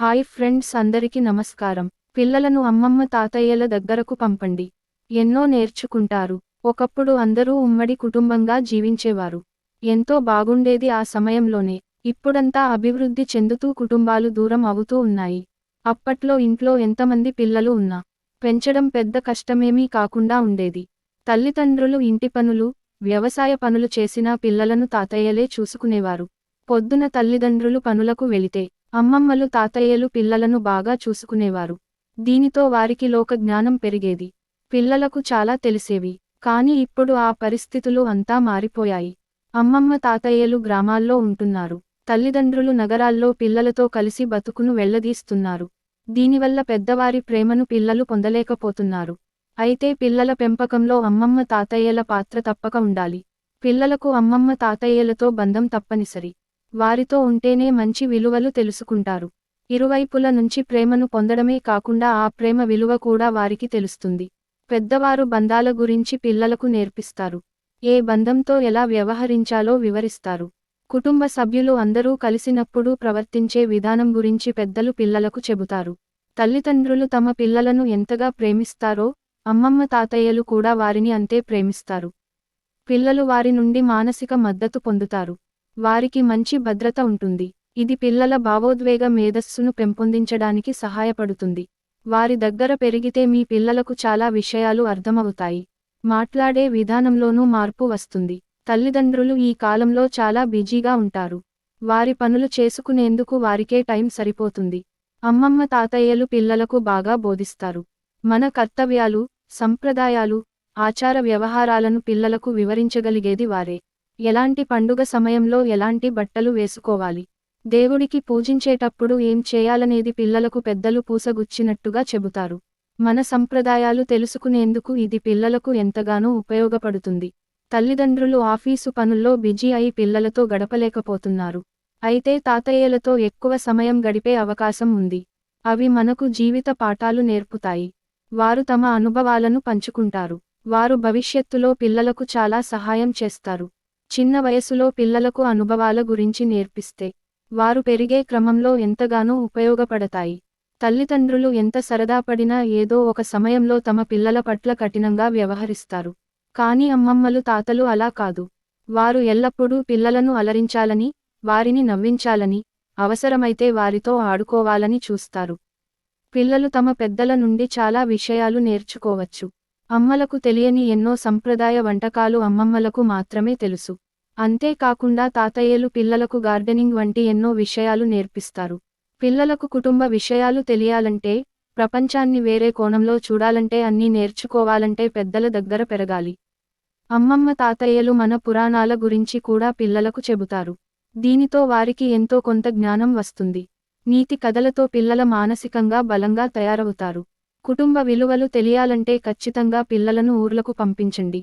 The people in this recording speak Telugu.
హాయ్ ఫ్రెండ్స్ అందరికీ నమస్కారం. పిల్లలను అమ్మమ్మ తాతయ్యల దగ్గరకు పంపండి. ఎన్నో నేర్చుకుంటారు. ఒకప్పుడు అందరూ ఉమ్మడి కుటుంబంగా జీవించేవారు. ఎంతో బాగుండేది ఆ సమయంలోనే. ఇప్పుడంతా అభివృద్ధి చెందుతూ కుటుంబాలు దూరం అవుతూ ఉన్నాయి. అప్పట్లో ఇంట్లో ఎంతమంది పిల్లలు ఉన్నా పెంచడం పెద్ద కష్టమేమీ కాకుండా ఉండేది. తల్లిదండ్రులు ఇంటి పనులు వ్యవసాయ పనులు చేసినా పిల్లలను తాతయ్యలే చూసుకునేవారు. పొద్దున తల్లిదండ్రులు పనులకు వెళితే అమ్మమ్మలు తాతయ్యలు పిల్లలను బాగా చూసుకునేవారు. దీనితో వారికి లోక జ్ఞానం పెరిగేది. పిల్లలకు చాలా తెలిసేవి. కాని ఇప్పుడు ఆ పరిస్థితులు అంతా మారిపోయాయి. అమ్మమ్మ తాతయ్యలు గ్రామాల్లో ఉంటున్నారు. తల్లిదండ్రులు నగరాల్లో పిల్లలతో కలిసి బతుకును వెళ్ళదీస్తున్నారు. దీనివల్ల పెద్దవారి ప్రేమను పిల్లలు పొందలేకపోతున్నారు. అయితే పిల్లల పెంపకంలో అమ్మమ్మ తాతయ్యల పాత్ర తప్పక ఉండాలి. పిల్లలకు అమ్మమ్మ తాతయ్యలతో బంధం తప్పనిసరి. వారితో ఉంటేనే మంచి విలువలు తెలుసుకుంటారు. ఇరువైపుల నుంచి ప్రేమను పొందడమే కాకుండా ఆ ప్రేమ విలువ కూడా వారికి తెలుస్తుంది. పెద్దవారు బంధాల గురించి పిల్లలకు నేర్పిస్తారు. ఏ బంధంతో ఎలా వ్యవహరించాలో వివరిస్తారు. కుటుంబ సభ్యులు అందరూ కలిసినప్పుడు ప్రవర్తించే విధానం గురించి పెద్దలు పిల్లలకు చెబుతారు. తల్లిదండ్రులు తమ పిల్లలను ఎంతగా ప్రేమిస్తారో అమ్మమ్మ తాతయ్యలు కూడా వారిని అంతే ప్రేమిస్తారు. పిల్లలు వారి నుండి మానసిక మద్దతు పొందుతారు. వారికి మంచి భద్రత ఉంటుంది. ఇది పిల్లల భావోద్వేగ మేధస్సును పెంపొందించడానికి సహాయపడుతుంది. వారి దగ్గర పెరిగితే మీ పిల్లలకు చాలా విషయాలు అర్థమవుతాయి. మాట్లాడే విధానంలోనూ మార్పు వస్తుంది. తల్లిదండ్రులు ఈ కాలంలో చాలా బిజీగా ఉంటారు. వారి పనులు చేసుకునేందుకు వారికే టైం సరిపోతుంది. అమ్మమ్మ తాతయ్యలు పిల్లలకు బాగా బోధిస్తారు. మన కర్తవ్యాలు సంప్రదాయాలు ఆచార వ్యవహారాలను పిల్లలకు వివరించగలిగేది వారే. ఎలాంటి పండుగ సమయంలో ఎలాంటి బట్టలు వేసుకోవాలి? దేవుడికి పూజించేటప్పుడు ఏం చేయాలనేది పిల్లలకు పెద్దలు పూసగుచ్చినట్టుగా చెబుతారు. మన సంప్రదాయాలు తెలుసుకునేందుకు ఇది పిల్లలకు ఎంతగానో ఉపయోగపడుతుంది. తల్లిదండ్రులు ఆఫీసు పనుల్లో బిజీ అయి పిల్లలతో గడపలేకపోతున్నారు. అయితే తాతయ్యలతో ఎక్కువ సమయం గడిపే అవకాశం ఉంది. అవి మనకు జీవిత పాఠాలు నేర్పుతాయి. వారు తమ అనుభవాలను పంచుకుంటారు. వారు భవిష్యత్తులో పిల్లలకు చాలా సహాయం చేస్తారు. చిన్న వయసులో పిల్లలకు అనుభవాల గురించి నేర్పిస్తే వారు పెరిగే క్రమంలో ఎంతగానో ఉపయోగపడతాయి. తల్లిదండ్రులు ఎంత సరదాపడినా ఏదో ఒక సమయంలో తమ పిల్లల పట్ల కఠినంగా వ్యవహరిస్తారు. కాని అమ్మమ్మలు తాతలు అలా కాదు. వారు ఎల్లప్పుడూ పిల్లలను అలరించాలని వారిని నవ్వించాలని అవసరమైతే వారితో ఆడుకోవాలని చూస్తారు. పిల్లలు తమ పెద్దల నుండి చాలా విషయాలు నేర్చుకోవచ్చు. అమ్మలకు తెలియని ఎన్నో సంప్రదాయ వంటకాలు అమ్మమ్మలకు మాత్రమే తెలుసు. అంతేకాకుండా తాతయ్యలు పిల్లలకు గార్డెనింగ్ వంటి ఎన్నో విషయాలు నేర్పిస్తారు. పిల్లలకు కుటుంబ విషయాలు తెలియాలంటే ప్రపంచాన్ని వేరే కోణంలో చూడాలంటే అన్నీ నేర్చుకోవాలంటే పెద్దల దగ్గర పెరగాలి. అమ్మమ్మ తాతయ్యలు మన పురాణాల గురించి కూడా పిల్లలకు చెబుతారు. దీనితో వారికి ఎంతో కొంత జ్ఞానం వస్తుంది. నీతి కథలతో పిల్లల మానసికంగా బలంగా తయారవుతారు. కుటుంబ విలువలు తెలియాలంటే ఖచ్చితంగా పిల్లలను ఊర్లకు పంపించండి.